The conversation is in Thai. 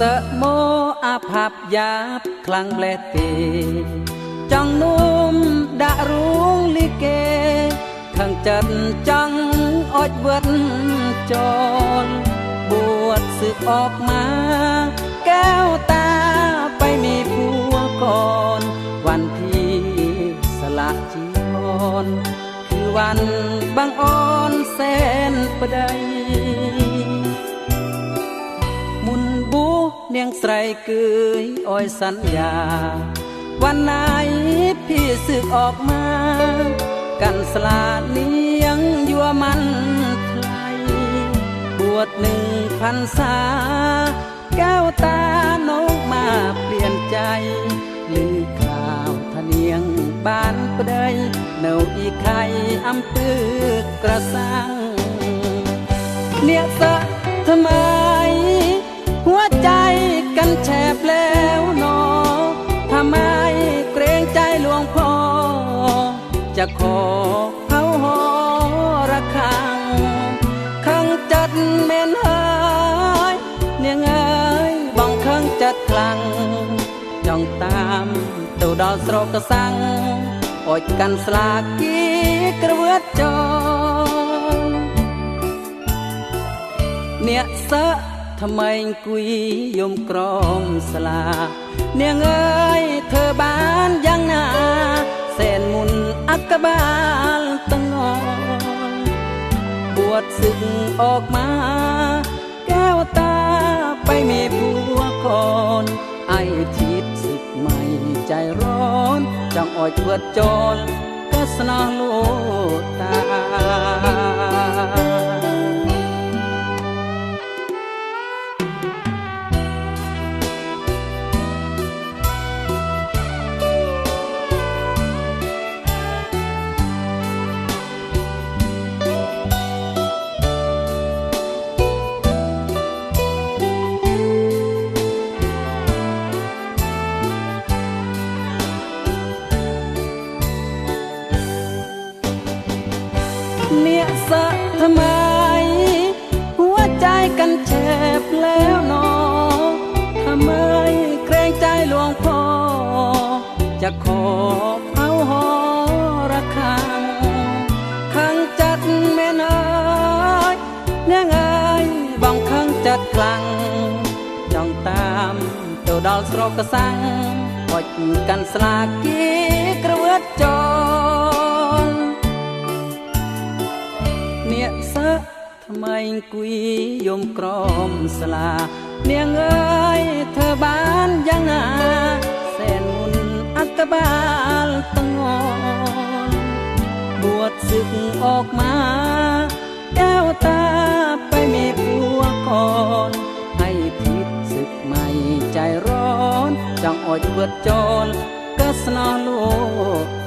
สโมอาภับยาบคลังแปลตีจังนุ่มดะรุงลิเกขังจัดจังอดเวิดจรบวชสึกออกมา แก้วตาไปมีผัวก่อน วันที่สละจีวรคือวันบังอ่อนเสนประดา เนียงใสเกยอ้อยสัญญา วันไหนพี่สึกออกมา กันสลาเลี้ยงยัวมันไทยบวชหนึ่งพันษาแก้วตาน้องมาเปลี่ยนใจลือข่าวทะเนียงบ้านประเดยเนาอีไข่อำปือกระสังเนียสะทำไม จะขอเขาหอระคัง ขังจัดเมนเฮยเนี่ยเงยบองขังจัดคลังจ้องตามตัวดอกสโรกระสังอดกันสลากีกระเวดจอ เนี่ยเสะทำไมกุ ាង บาลตะงอนบวชศึกออกมา แก้วตาไปมีผัวคนไอทิดศึกใหม่ใจร้อนจังอ่อยเวดจนก็สนาโลตา ทำไม หัวใจกันแฉบแล้วนอทำไมเกรงใจหลวงพ่อ จะขอเผาหอระคังขังจัดแม่นายเนี่ยไงบางครั้งจัดกลางจ้องตามเตัวดอลสโรกสังปดกันสลากีกระเวิดจอ ทำไมกุยยมกรอมสลาเนี่ยเงยเธอบ้านยังนาแสนมุนอักบาลตะงอนบวชศึกออกมาแก้วตาไปมีผัวก่อนให้ทิดศึกใหม่ใจร้อนจังอ่อยเวดจนก็สนอโลก